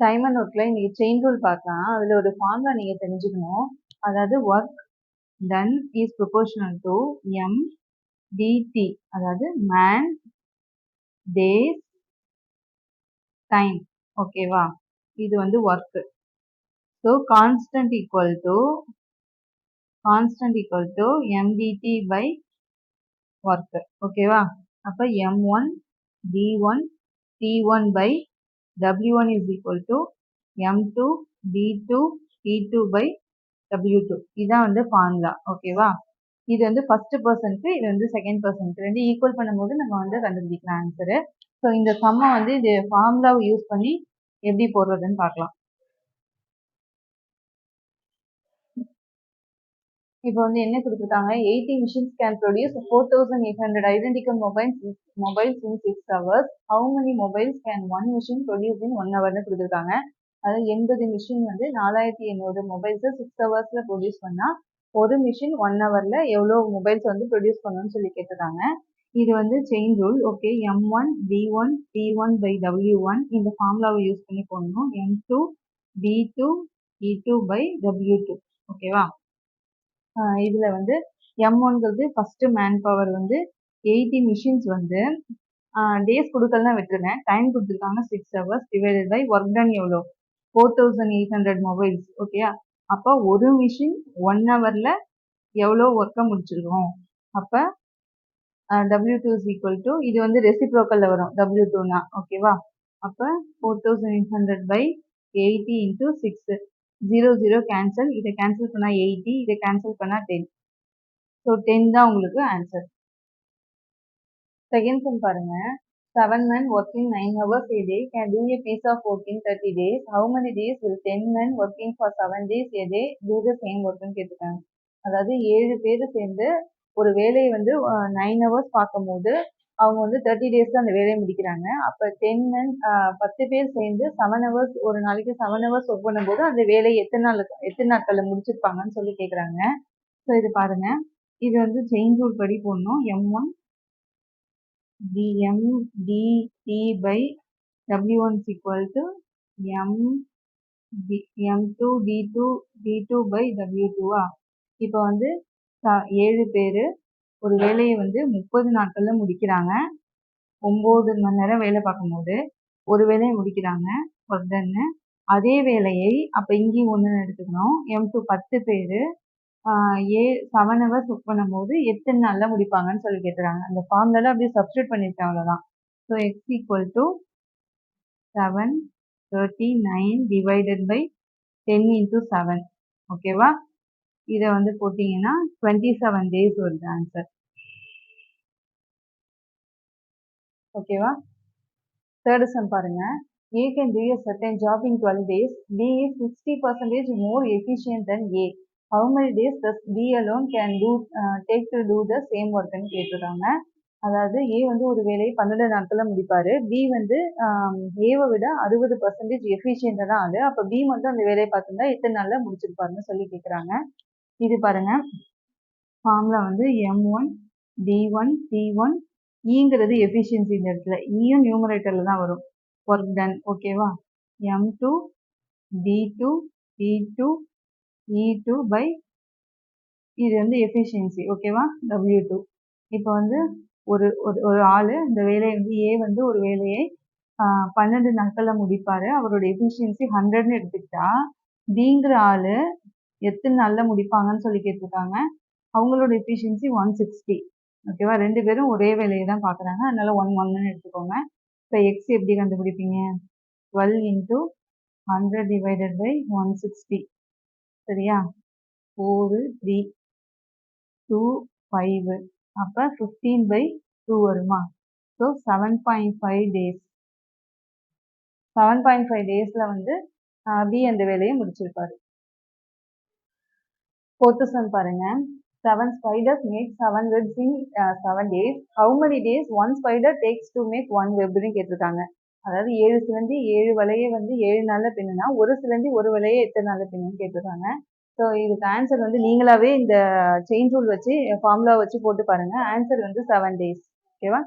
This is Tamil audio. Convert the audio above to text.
டைம் அண்ட் ஒர்க்கில் இன்றைக்கி செயின் ரூல் பார்க்கலாம். அதில் ஒரு ஃபார்முலா நீங்கள் தெரிஞ்சுக்கணும். அதாவது work done is proportional to M DT அதாவது மேன் டேஸ் டைம் ஓகேவா இது வந்து work so constant equal to constant equal to MDT by work ஓகேவா அப்போ M one D one T one by W1 is equal to M2 D2 T2 by W2 இதான் வந்து ஃபார்முலா ஓகேவா இது வந்து ஃபர்ஸ்ட் பர்சனுக்கு இது வந்து செகண்ட் பர்சனுக்கு ரெண்டு ஈக்குவல் பண்ணும்போது நம்ம வந்து கண்டுபிடிக்கலாம் ஆன்சரு ஸோ இந்த சம்மை வந்து இது ஃபார்முலாவை யூஸ் பண்ணி எப்படி போடுறதுன்னு பார்க்கலாம். இப்போ வந்து என்ன கொடுத்துருக்காங்க? Eighty machines can produce four thousand eight hundred identical mobiles mobiles in six hours how many mobiles can one machine produce in one ஹவர்னு கொடுத்துருக்காங்க. அதாவது எண்பது மிஷின் வந்து நாலாயிரத்தி எண்ணூறு மொபைல்ஸை சிக்ஸ் ஹவர்ஸில் ப்ரொடியூஸ் பண்ணால் ஒரு மிஷின் ஒன் ஹவரில் எவ்வளோ மொபைல்ஸ் வந்து ப்ரொடியூஸ் பண்ணணும்னு சொல்லி கேட்டிருக்காங்க. இது வந்து chain rule okay M one P one T one by W one இந்த ஃபார்முலாவை யூஸ் பண்ணி போடணும். M two P two E two by W two ஓகேவா இதில் வந்து எம் ஒன்கிறது ஃபஸ்ட்டு மேன் பவர் வந்து எயிட்டி மிஷின்ஸ் வந்து டேஸ் கொடுக்கலாம் விட்டுருந்தேன் டைம் கொடுத்துருக்காங்க six hours divided by work done எவ்வளோ? Four thousand eight hundred mobiles ஓகேயா அப்போ ஒரு மிஷின் ஒன் ஹவரில் எவ்வளோ ஒர்க்கை முடிச்சிருக்கோம்? அப்போ W two is equal to இது வந்து ரெசிப்ரோக்கலில் வரும் டபிள்யூ டூனா ஓகேவா அப்போ four thousand eight hundred by eighty into six zero zero cancel இதை கேன்சல் பண்ணால் எயிட்டி இதை கேன்சல் பண்ணால் டென் ஸோ டென் தான் உங்களுக்கு ஆன்சர் செகண்ட் சம் பாருங்க. Seven men working nine hours a day can do a piece of work in 30 days. How many days ten 10 working for seven days a day do the same workன்னு கேட்டிருக்காங்க. அதாவது ஏழு பேர் சேர்ந்து ஒரு வேலையை வந்து நைன் ஹவர்ஸ் பார்க்கும்போது அவங்க வந்து தேர்ட்டி டேஸ் அந்த வேலையை முடிக்கிறாங்க. அப்போ டென் மென் பத்து பேர் சேர்ந்து செவன் ஹவர்ஸ் ஒரு நாளைக்கு செவன் ஹவர்ஸ் ஒர்க் பண்ணும்போது அந்த வேலையை எத்தனை நாள் எத்தனை நாட்களில் முடிச்சிருப்பாங்கன்னு சொல்லி கேட்குறாங்க ஸோ இது பாருங்க. இது வந்து செயின் ரூல் படி போடணும். M one DM DT by W one equal to M D M two D two T two by W டூவா இப்போ வந்து ஏழு பேர் ஒரு வேலையை வந்து முப்பது நாட்களில் முடிக்கிறாங்க. ஒம்பது மணி நேரம் வேலை பார்க்கும்போது ஒரு வேலையை முடிக்கிறாங்க. ஒர்க் டன்னு அதே வேலையை அப்போ இங்கேயும் ஒன்றுன்னு எடுத்துக்கணும். எம் டூ பத்து பேர் ஏ செவன் ஹவர்ஸ் ஒர்க் பண்ணும்போது எத்தனை நாளில் முடிப்பாங்கன்னு சொல்லி கேட்டுறாங்க அந்த ஃபார்ம்லலாம் அப்படியே சப்ஸ்டியூட் பண்ணியிருக்கேன் அவ்வளோதான் so X equal to seven thirty nine divided by ten into seven ஓகேவா இதை வந்து போட்டிங்கன்னா டுவெண்ட்டி செவன் டேஸ் வருது ஆன்சர் ஓகேவா தேர்டு சம் பாருங்க. A can do a certain job in twelve days B is sixty percentage more efficient than A how many days does B alone can do take to do the same ஒர்க்குன்னு கேட்டிருக்காங்க. அதாவது ஏ வந்து ஒரு வேலையை பன்னெண்டு நாட்களில் முடிப்பார். பி வந்து um, ஏவை விட அறுபது பர்சன்டேஜ் எஃபிஷியண்டாக தான் அது அப்போ பி மட்டும் அந்த வேலையை பார்த்துருந்தா எத்தனை நாளில் முடிச்சிருப்பாருன்னு சொல்லி கேட்குறாங்க இது பாருங்க. ஃபார்முலா வந்து M one D one T one ஈங்கிறது efficiency இந்த இடத்துல. E ஈயும் நியூமரேட்டரில் தான் வரும். ஒர்க் டன் ஓகேவா M two D two T two E two by இது வந்து எஃபிஷியன்சி ஓகேவா டபிள்யூ டூ இப்போ வந்து ஒரு ஒரு ஆள் இந்த வேலையை வந்து ஏ வந்து ஒரு வேலையை பன்னெண்டு நாட்களில் முடிப்பார். அவரோட எஃபிஷியன்சி ஹண்ட்ரட்னு எடுத்துக்கிட்டா டிங்கிற ஆள் எத்தனை நாளில் முடிப்பாங்கன்னு சொல்லி கேட்டிருக்காங்க. அவங்களோட எஃபிஷியன்சி ஒன் சிக்ஸ்டி ஓகேவா ரெண்டு பேரும் ஒரே வேலையை தான் பார்க்குறாங்க அதனால ஒன் ஒன்னு எடுத்துக்கோங்க. இப்போ எக்ஸ் எப்படி கண்டுபிடிப்பீங்க? Twelve into hundred divided by one sixty சரியா? ஃபோரு த்ரீ டூ ஃபைவு அப்போ ஃபிஃப்டீன் பை டூ வருமா? So seven point five days seven point five டேஸில் வந்து பி அந்த வேலையை முடிச்சிருப்பாரு. ஃபோர்த்து சம் பாருங்க. Seven spiders make seven webs in seven days how many days one spider takes to make one வெப்னு கேட்டிருக்காங்க. அதாவது ஏழு சிலந்தி ஏழு வலையை வந்து ஏழு நாளில் பின்னுனா ஒரு சிலந்தி ஒரு வலையை எத்தனை நாளில் பின்னுன்னு கேட்டிருக்காங்க. ஸோ இதுக்கு ஆன்சர் வந்து நீங்களாவே இந்த செயின் ரூல் வச்சு ஃபார்முலா வச்சு போட்டு பாருங்க. ஆன்சர் வந்து செவன் டேஸ் ஓகேவா